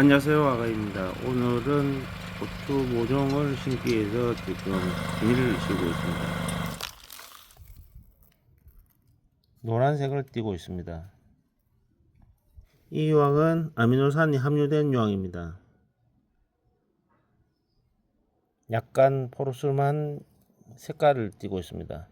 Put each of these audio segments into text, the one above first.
안녕하세요 아가입니다. 오늘은 고추 모종을 심기 위해서 지금 비닐을 씌우고 있습니다. 노란색을 띄고 있습니다. 이 유황은 아미노산이 함유된 유황입니다. 약간 포르스름한 색깔을 띠고 있습니다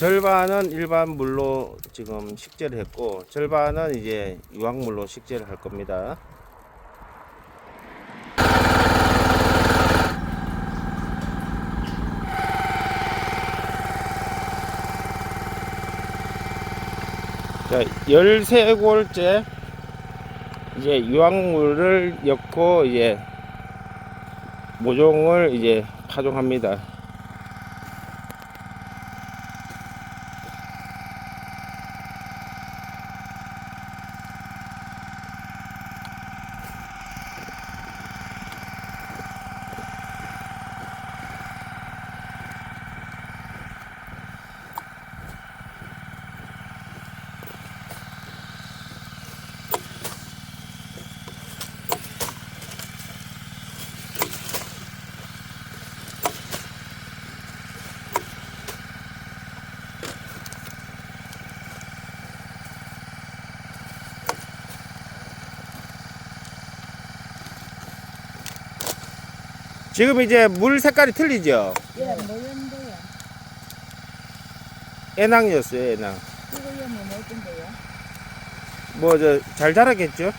절반은 일반 물로 지금 식재를 했고 절반은 이제 유황물로 식재를 할 겁니다. 자, 13골째 이제 유황물을 엮고 이제 모종을 이제 파종합니다. 지금 이제 물 색깔이 틀리죠? 예, 뭐였는데요? 애낭이었어요, 애낭. 뭐? 뭐, 저, 잘 자랐겠죠?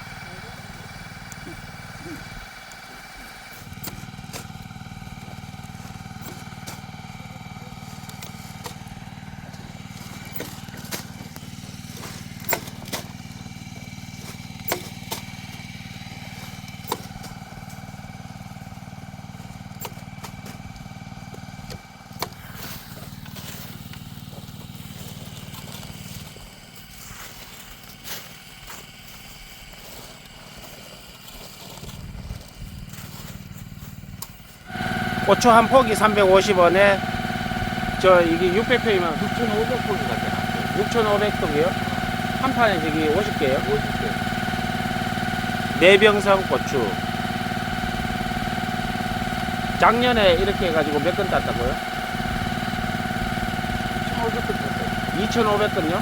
고추 한 폭이 350원에, 저, 이게 600평이면 6,500포기 같잖아. 6,500통이요? 한 판에 저기 50개요? 50개. 내병성 고추. 작년에 이렇게 해가지고 몇 건 땄다고요? 1,500개 탔어. 2,500건요?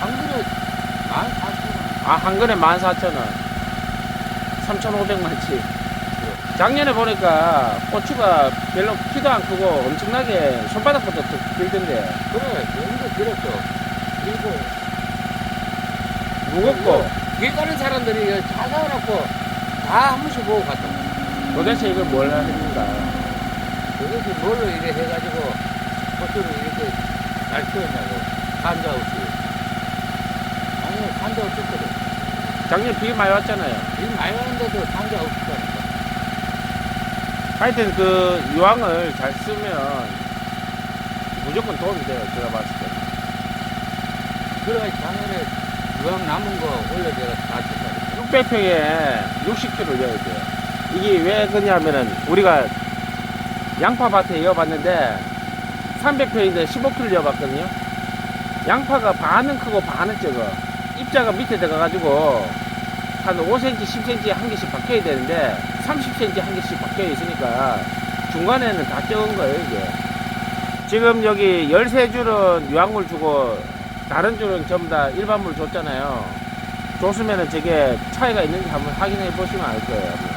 한 그릇 14,000원. 아, 한 건에 14,000원. 3,500만치. 작년에 보니까 고추가 별로 키도 안 크고 엄청나게 손바닥보다 더 길던데 그래, 연도 길었어. 그리고 무겁고 길 가는 사람들이 이거 잘 사와갖고 다 한 번씩 보고 갔다. 도대체 이걸 뭘 하는가 그것이 뭘로 이래 해가지고 고추를 이렇게 잘 키웠냐고. 간자 없이. 아니, 간자 없었거든. 작년 비 많이 왔잖아요 일 많이 왔는데도 간자 없었다니까. 하여튼 그 유황을 잘 쓰면 무조건 도움이 돼요 제가 봤을 때 그래가지고 작년에 유황 남은 거 올려 내가 다 쳤다. 600평에 60kg를 넣어야 돼요. 이게 왜 그러냐면은 우리가 양파밭에 이어봤는데 300평인데 15kg 이어봤거든요. 양파가 반은 크고 반은 적어. 입자가 밑에 들어가가지고 한 5cm, 10cm 한 개씩 박혀야 되는데 30cm 한 개씩 박혀 있으니까 중간에는 다 적은 거예요, 이게. 지금 여기 13줄은 유황물 주고 다른 줄은 전부 다 일반물 줬잖아요. 줬으면은 저게 차이가 있는지 한번 확인해 보시면 알 거예요.